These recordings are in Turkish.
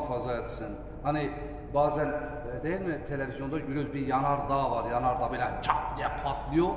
muhafaza etsin. Hani bazen e, değil mi televizyonda görüyoruz bir yanardağ var. Yanardağ böyle çat diye patlıyor.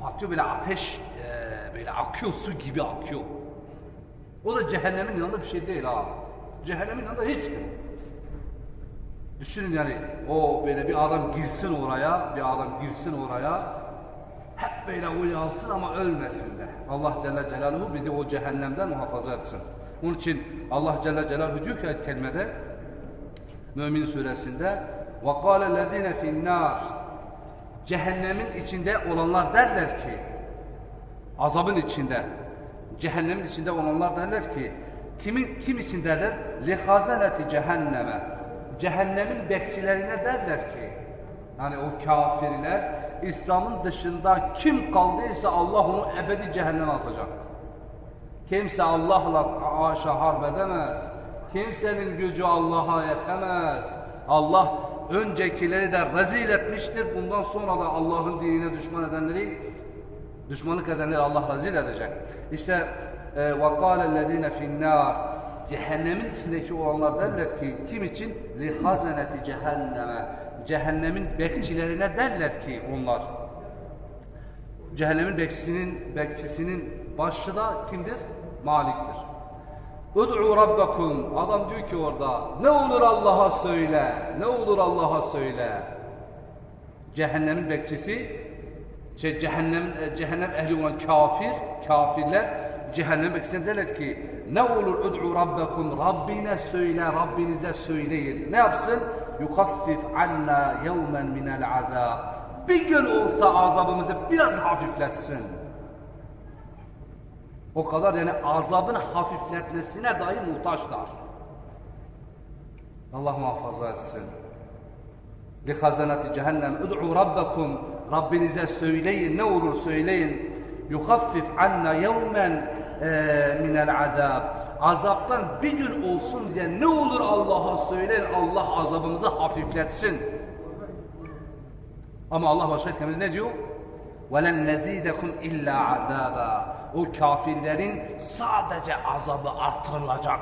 Patlıyor böyle ateş e, böyle akıyor su gibi akıyor. O da cehennemin yanında bir şey değil ha. Cehennemin yanında hiçtir. Düşünün yani o böyle bir adam girsin oraya, bir adam girsin oraya, hep böyle uyansın ama ölmesin de. Allah Celle Celaluhu bizi o cehennemden muhafaza etsin. Onun için Allah Celle Celaluhu diyor ki ayet kelimede, Mümin suresinde وَقَالَ الَّذ۪ينَ فِي النَّارِ Cehennemin içinde olanlar derler ki, azabın içinde, cehennemin içinde olanlar derler ki, kimin kim için derler? لِخَزَنَةِ cehenneme. Cehennemin bekçilerine derler ki, hani o kafirler, İslam'ın dışında kim kaldıysa Allah onu ebedi cehenneme atacak. Kimse Allah'la aşağı harp edemez. Kimsenin gücü Allah'a yetemez. Allah öncekileri de rezil etmiştir. Bundan sonra da Allah'ın dinine düşman edenleri düşmanlık edenleri Allah rezil edecek. İşte وَقَالَ الَّذ۪ينَ فِي النَّارِ Cehennemin içindeki olanlar derler ki kim için? لِخَزَنَةِ cehenneme. Cehennemin bekçilerine derler ki onlar. Cehennemin bekçisinin bekçisinin başı da kimdir? Malik'tir. Ud'u rabbakum. Adam diyor ki orada ne olur Allah'a söyle. Ne olur Allah'a söyle. Cehennemin bekçisi şey cehennem cehennem ehli olan kafir, kafirler cehennem bekçisine derler ki ne olur ud'u rabbakum. Rabbine söyle, Rabbinize söyleyin. Ne yapsın? Yukaffif anna yevmen minel azab. Bir gün olsa azabımızı biraz hafifletsin. O kadar yani azabın hafifletmesine dahi muhtaçlar. Allah muhafaza etsin. لِخَزَنَةِ cehennem اُدْعُوا رَبَّكُمْ Rabbinize söyleyin, ne olur söyleyin. يُخَفِّفْ عَنَّا يَوْمًا minel azab. Azaptan bir gün olsun diye ne olur Allah'a söyleyin, Allah azabımızı hafifletsin. Ama Allah başka ayet ne diyor? وَلَنْ نَزِيدَكُمْ اِلَّا عَذَابًا O kafirlerin sadece azabı artırılacak.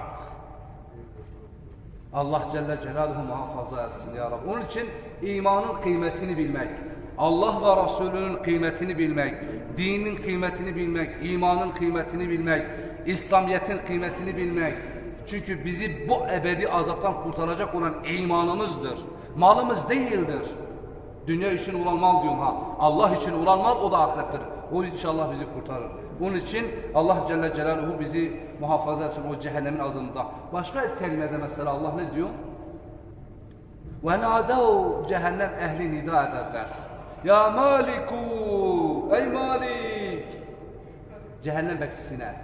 Allah Celle Celaluhu muhafaza etsin ya Rabbi. Onun için imanın kıymetini bilmek, Allah ve Resulünün kıymetini bilmek, dinin kıymetini bilmek, imanın kıymetini bilmek, İslamiyet'in kıymetini bilmek. Çünkü bizi bu ebedi azaptan kurtaracak olan imanımızdır. Malımız değildir. Dünya için olan mal diyorum ha. Allah için olan mal o da ahirettir. O inşallah bizi kurtarır. Bunun için Allah Celle Celaluhu bizi muhafaza etsin o cehennemin azında. Başka bir kelimede mesela Allah ne diyor? وَنَادَوْ Cehennem ehli nida ederler. Ya Maliku! Ey Malik! Cehennem bekçisine.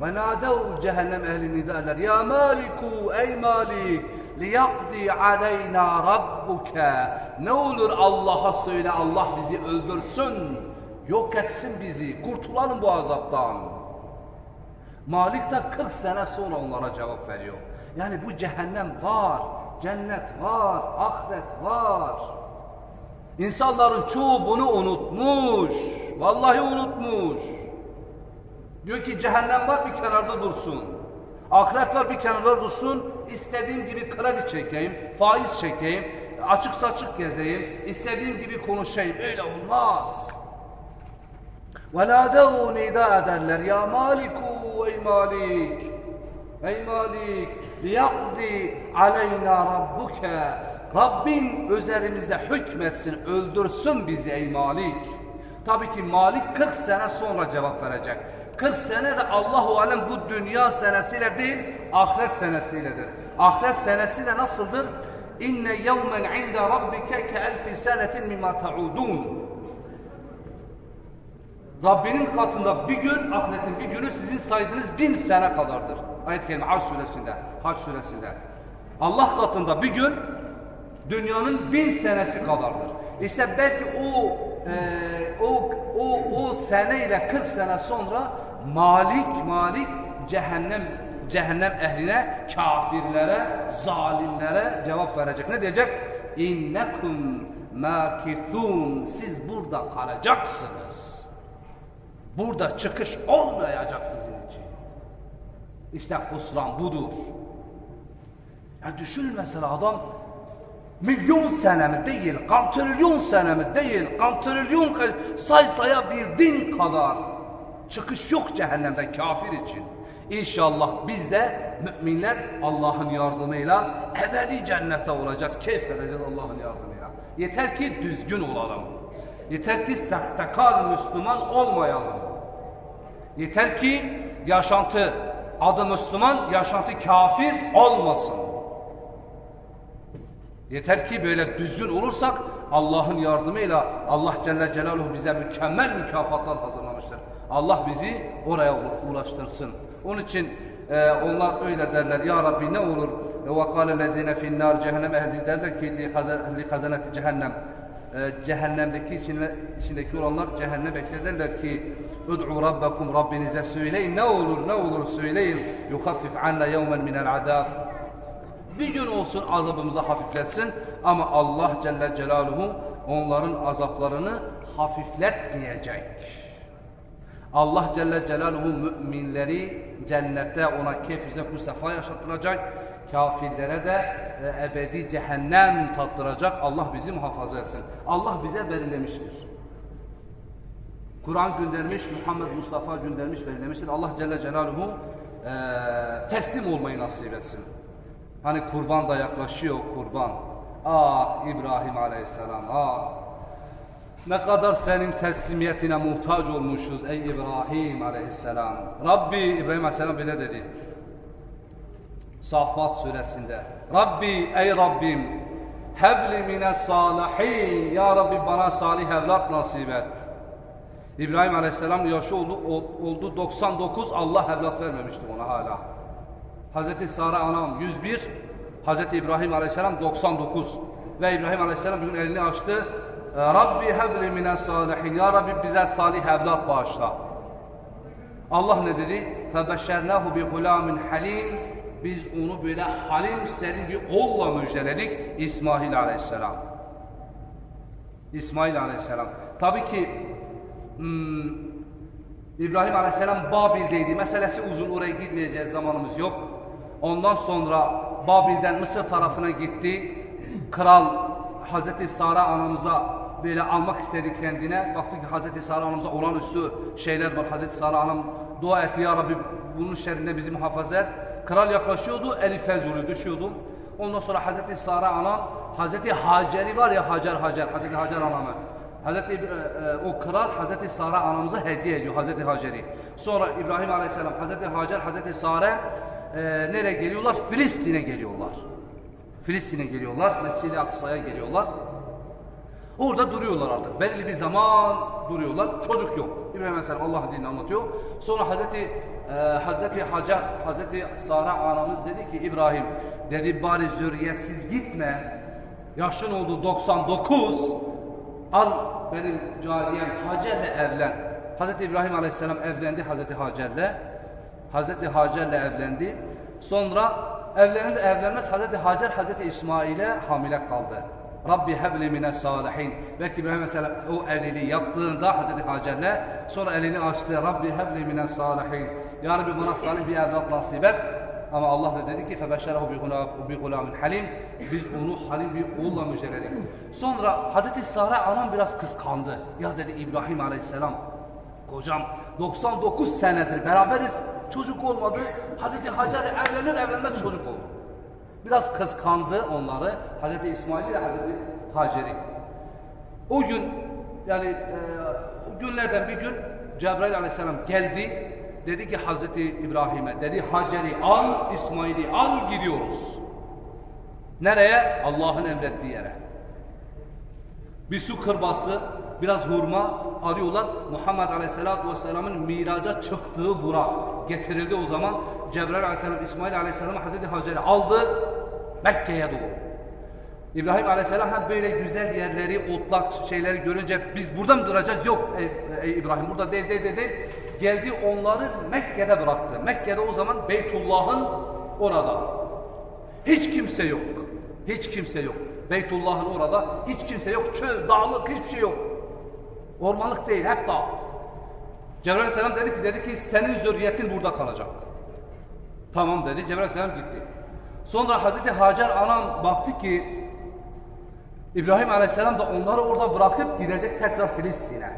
وَنَادَوْ Cehennem ehli nida eder. Ya Maliku! Ey Malik! liyakdi aleyna rabbuke ne olur Allah'a söyle Allah bizi öldürsün. Yok etsin bizi. Kurtulalım bu azaptan. Malik de 40 sene sonra onlara cevap veriyor. Yani bu cehennem var cennet var ahiret var. İnsanların çoğu bunu unutmuş. Vallahi unutmuş. Diyor ki cehennem var bir kenarda dursun. Ahiret var bir kenarda dursun. İstediğim gibi kredi çekeyim, faiz çekeyim, açık saçık gezeyim, istediğim gibi konuşayım. Öyle olmaz. وَنَادَوْا nida ederler. Ya Maliku ey Malik. Ey Malik. لِيَقْضِ عَلَيْنَا رَبُّكَ Rabbin üzerimizde hükmetsin, öldürsün bizi ey Malik. Tabii ki Malik 40 sene sonra cevap verecek. 40 sene de Allahu alem bu dünya senesiyle değil, ahiret senesiyledir. Ahiret senesi de nasıldır? İnne yevmen inde rabbike ke elfi senetin mimma ta'udun. Rabbinin katında bir gün, ahiretin bir günü sizin saydığınız bin sene kadardır. Ayet-i Kerime Hac suresinde, Hac suresinde. Allah katında bir gün, dünyanın bin senesi kadardır. İşte belki o e, o o o sene ile 40 sene sonra Malik Malik cehennem cehennem ehline, kafirlere, zalimlere cevap verecek. Ne diyecek? İnnekum makithun. Siz burada kalacaksınız. Burada çıkış olmayacak sizin için. İşte husran budur. Ya düşün mesela adam milyon sene mi değil, kantrilyon sene mi değil, kantrilyon ka- say sayabildin kadar çıkış yok cehennemden kafir için. İnşallah biz de müminler Allah'ın yardımıyla ebedi cennete olacağız. Keyif vereceğiz Allah'ın yardımıyla. Yeter ki düzgün olalım. Yeter ki sahtekar Müslüman olmayalım. Yeter ki yaşantı adı Müslüman, yaşantı kafir olmasın. Yeter ki böyle düzgün olursak Allah'ın yardımıyla Allah Celle Celaluhu bize mükemmel mükafatlar hazırlamıştır. Allah bizi oraya ulaştırsın. Onun için e, onlar öyle derler. Ya Rabbi ne olur? Ve وَقَالَ الَّذِينَ فِي النَّارِ cehennem ehli derler ki li kazaneti cehennem. E, cehennemdeki içinde, içindeki olanlar cehennem beklederler ki Ud'u rabbakum Rabbinize söyleyin ne olur ne olur söyleyin yukaffif anna yevmen minel azab bir gün olsun azabımızı hafifletsin ama Allah Celle Celaluhu onların azaplarını hafifletmeyecek. Allah Celle Celaluhu müminleri cennette ona keyf zevk sefa yaşatılacak. Kafirlere de e, ebedi cehennem tattıracak. Allah bizi muhafaza etsin. Allah bize belirlemiştir. Kur'an göndermiş, Muhammed Mustafa göndermiş, belirlemiştir. Allah Celle Celaluhu e, teslim olmayı nasip etsin. Hani kurban da yaklaşıyor kurban. Ah İbrahim Aleyhisselam ah. Ne kadar senin teslimiyetine muhtaç olmuşuz ey İbrahim Aleyhisselam. Rabbi İbrahim Aleyhisselam bile dedi. Safat suresinde. Rabbi ey Rabbim hebli mine salihin. Ya Rabbi bana salih evlat nasip et. İbrahim Aleyhisselam yaşı oldu, oldu 99 Allah evlat vermemişti ona hala. Hazreti Sara anam 101, Hazreti İbrahim Aleyhisselam 99 ve İbrahim Aleyhisselam bugün elini açtı. Rabbi hebli mine salihin. Ya Rabbi bize salih evlat bağışla. Allah ne dedi? Febeşşernahu bi gulamin halim. Biz onu böyle halim serin bir oğlla müjdeledik. İsmail Aleyhisselam. İsmail Aleyhisselam. Tabii ki hmm, İbrahim Aleyhisselam Babil'deydi. Meselesi uzun oraya gitmeyeceğiz zamanımız yok. Ondan sonra Babil'den Mısır tarafına gitti. Kral Hazreti Sara anamıza böyle almak istedi kendine. Baktı ki Hazreti Sara anamıza olağanüstü şeyler var. Hazreti Sara anam dua etti ya Rabbi bunun şerrinden bizi muhafaza et. Kral yaklaşıyordu, eli felç oluyor, düşüyordu. Ondan sonra Hazreti Sara anam, Hazreti Hacer'i var ya Hacer Hacer, Hazreti Hacer anamı. Hazreti e, e, o kral Hazreti Sara anamıza hediye ediyor Hazreti Hacer'i. Sonra İbrahim Aleyhisselam, Hazreti Hacer, Hazreti Sara e, nereye geliyorlar? Filistin'e geliyorlar. Filistin'e geliyorlar, Mescid-i Aksa'ya geliyorlar. Orada duruyorlar artık. Belli bir zaman duruyorlar. Çocuk yok. İbrahim Aleyhisselam Allah'ın dinini anlatıyor. Sonra Hazreti e, Hazreti Hacer, Hazreti Sara anamız dedi ki İbrahim dedi bari zürriyetsiz gitme. Yaşın oldu 99. Al benim cariyem Hacer'le evlen. Hazreti İbrahim Aleyhisselam evlendi Hazreti Hacer'le. Hazreti Hacer'le evlendi. Sonra evlenir evlenmez Hazreti Hacer Hazreti İsmail'e hamile kaldı. Rabbi hebli mine salihin. Belki İbrahim mesela o evliliği yaptığında Hazreti Hacer'le sonra elini açtı. Rabbi hebli mine salihin. Ya Rabbi bana salih bir evlat nasip et. Ama Allah da dedi ki febeşşerehu bi gulamin halim. Biz onu halim bir oğulla müjdeledik. Sonra Hazreti Sara anam biraz kıskandı. Ya dedi İbrahim Aleyhisselam Kocam 99 senedir beraberiz. Çocuk olmadı. Hazreti Hacer evlenir evlenmez çocuk oldu. Biraz kıskandı onları. Hazreti İsmail ile Hazreti Hacer'i. O gün yani e, günlerden bir gün Cebrail aleyhisselam geldi. Dedi ki Hazreti İbrahim'e dedi Hacer'i al İsmail'i al gidiyoruz. Nereye? Allah'ın emrettiği yere. Bir su kırbası, biraz hurma arıyorlar. Muhammed Aleyhisselatü Vesselam'ın miraca çıktığı bura getirildi o zaman. Cebrail Aleyhisselam, İsmail Aleyhisselam Hazreti Hacer'i aldı Mekke'ye doğru. İbrahim Aleyhisselam hem böyle güzel yerleri, otlak şeyleri görünce biz burada mı duracağız? Yok ey, ey İbrahim burada değil, değil, değil. Geldi onları Mekke'de bıraktı. Mekke'de o zaman Beytullah'ın orada. Hiç kimse yok. Hiç kimse yok. Beytullah'ın orada hiç kimse yok. Çöl, dağlık hiçbir şey yok. Ormanlık değil, hep dağ. Cebrail Aleyhisselam dedi ki, dedi ki senin zürriyetin burada kalacak. Tamam dedi, Cebrail Aleyhisselam gitti. Sonra Hazreti Hacer anam baktı ki İbrahim Aleyhisselam da onları orada bırakıp gidecek tekrar Filistin'e.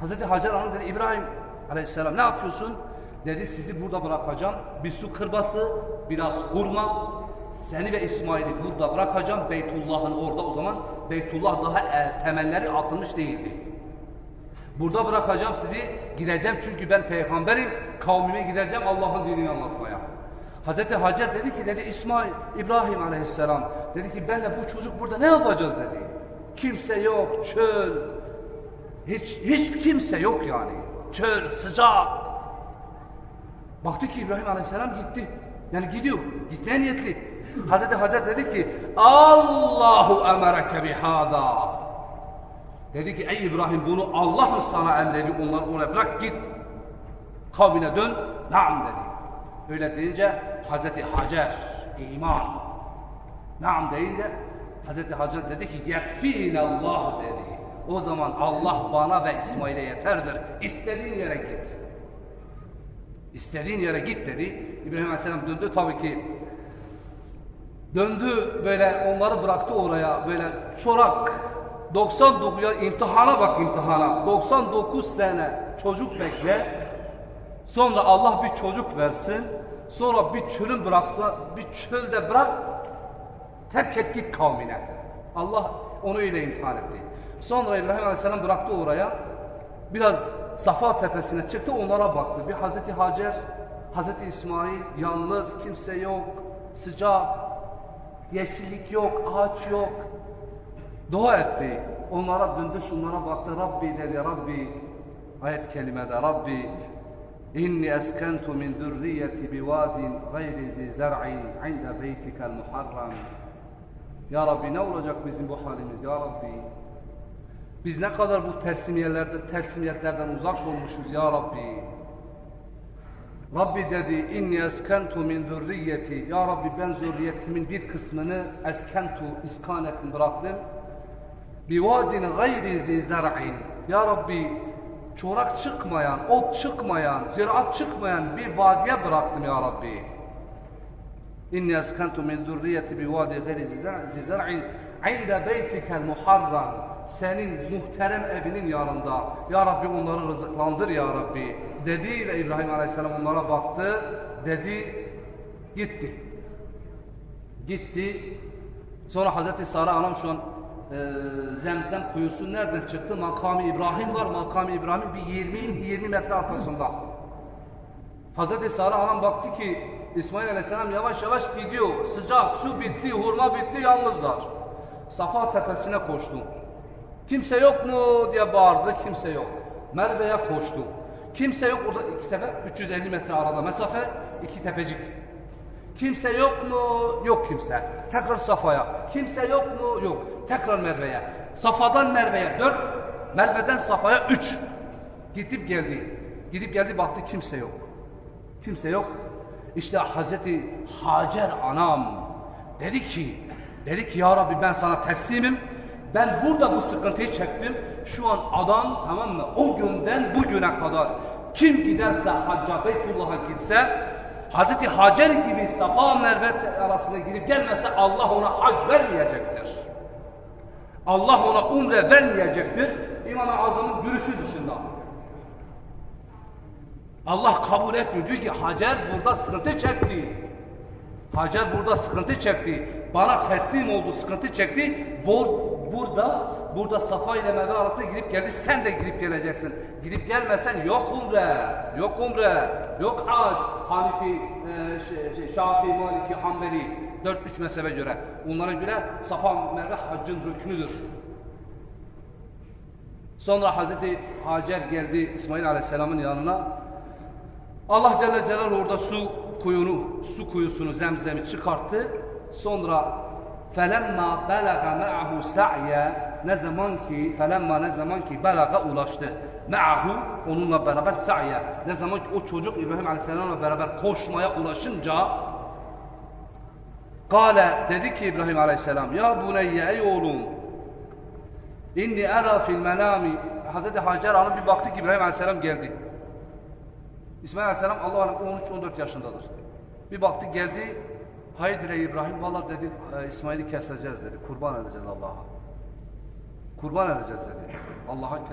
Hazreti Hacer Hanım dedi İbrahim Aleyhisselam ne yapıyorsun? Dedi sizi burada bırakacağım. Bir su kırbası, biraz hurma. Seni ve İsmail'i burada bırakacağım. Beytullah'ın orada o zaman Beytullah daha e, temelleri atılmış değildi. Burada bırakacağım sizi. Gideceğim çünkü ben peygamberim. Kavmime gideceğim Allah'ın dinini anlatmaya. Hazreti Hacer dedi ki dedi İsmail, İbrahim aleyhisselam dedi ki benle bu çocuk burada ne yapacağız dedi. Kimse yok, çöl, hiç, hiç kimse yok yani. Çöl, sıcak. Baktı ki İbrahim Aleyhisselam gitti. Yani gidiyor. Gitmeye niyetli. Hazreti Hacer dedi ki Allahu emereke bihada. Dedi ki ey İbrahim bunu Allah mı sana emredi onları oraya bırak git. Kavmine dön. Naam dedi. Öyle deyince Hazreti Hacer iman. Naam deyince Hazreti Hacer dedi ki yekfine Allah dedi. O zaman Allah bana ve İsmail'e yeterdir. İstediğin yere git. İstediğin yere git dedi. İbrahim Aleyhisselam döndü tabii ki. Döndü böyle onları bıraktı oraya böyle çorak. 99 ya imtihana bak imtihana. 99 sene çocuk bekle. Sonra Allah bir çocuk versin. Sonra bir çölün bıraktı. Bir çölde bırak. Terk et git kavmine. Allah onu öyle imtihan etti. Sonra İbrahim Aleyhisselam bıraktı oraya. Biraz Safa tepesine çıktı onlara baktı. Bir Hazreti Hacer, Hazreti İsmail yalnız kimse yok. Sıcak, yeşillik yok, ağaç yok. Dua etti. Onlara döndü şunlara baktı. Rabbi dedi Rabbi. Ayet kelimede Rabbi. İnni eskentu min zürriyeti biwadin gayri zi zer'in inde beytikel muharram. Ya Rabbi ne olacak bizim bu halimiz ya Rabbi? Biz ne kadar bu teslimiyetlerden, teslimiyetlerden uzak olmuşuz ya Rabbi. Rabbi dedi inni eskentu min zürriyeti. Ya Rabbi ben zürriyetimin bir kısmını eskentu iskan ettim bıraktım. Bi vadin gayri zi zer'in. Ya Rabbi çorak çıkmayan, ot çıkmayan, ziraat çıkmayan bir vadiye bıraktım ya Rabbi. İnni eskentu min zürriyeti bi vadi gayri zi zer'in inde beytikel muharram. Senin muhterem evinin yanında. Ya Rabbi onları rızıklandır ya Rabbi. Dedi ve İbrahim Aleyhisselam onlara baktı. Dedi gitti. Gitti. Sonra Hazreti Sara anam şu an e, Zemzem kuyusu nereden çıktı? Makamı İbrahim var. Makamı İbrahim bir 20 20 metre arkasında. Hazreti Sara anam baktı ki İsmail Aleyhisselam yavaş yavaş gidiyor. Sıcak, su bitti, hurma bitti, yalnızlar. Safa tepesine koştu. Kimse yok mu diye bağırdı. Kimse yok. Merve'ye koştu. Kimse yok orada iki tepe 350 metre arada mesafe iki tepecik. Kimse yok mu? Yok kimse. Tekrar Safa'ya. Kimse yok mu? Yok. Tekrar Merve'ye. Safa'dan Merve'ye dört. Merve'den Safa'ya üç. Gidip geldi. Gidip geldi baktı kimse yok. Kimse yok. İşte Hazreti Hacer anam dedi ki dedi ki ya Rabbi ben sana teslimim. Ben burada bu sıkıntıyı çektim. Şu an adam tamam mı? O günden bugüne kadar kim giderse hacca Beytullah'a gitse Hazreti Hacer gibi Safa Merve arasında girip gelmezse Allah ona hac vermeyecektir. Allah ona umre vermeyecektir. İmam-ı Azam'ın görüşü dışında. Allah kabul etmiyor. Diyor ki Hacer burada sıkıntı çekti. Hacer burada sıkıntı çekti. Bana teslim oldu, sıkıntı çekti. Bu, burada, burada Safa ile Merve arasında gidip geldi. Sen de gidip geleceksin. Gidip gelmezsen yok umre, yok umre, yok hac. Hanifi, e, şey, Şafii, Maliki, Hanbeli. 4-3 mezhebe göre. Onlara göre Safa Merve haccın rüknüdür. Sonra Hazreti Hacer geldi İsmail Aleyhisselam'ın yanına. Allah Celle Celaluhu orada su kuyunu, su kuyusunu zemzemi çıkarttı. Sonra felemma belaga ma'ahu sa'ya ne zaman ki felemma ne zaman ki belaga ulaştı. Ma'ahu onunla beraber sa'ya ne zaman ki o çocuk İbrahim Aleyhisselam'la beraber koşmaya ulaşınca Kale dedi ki İbrahim Aleyhisselam ya buneyye ey oğlum inni era fil menami Hazreti Hacer Hanım bir baktı ki İbrahim Aleyhisselam geldi. İsmail Aleyhisselam Allah 13-14 yaşındadır. Bir baktı geldi. Haydi ey İbrahim valla dedi e, İsmail'i keseceğiz dedi. Kurban edeceğiz Allah'a. Kurban edeceğiz dedi. Allah'a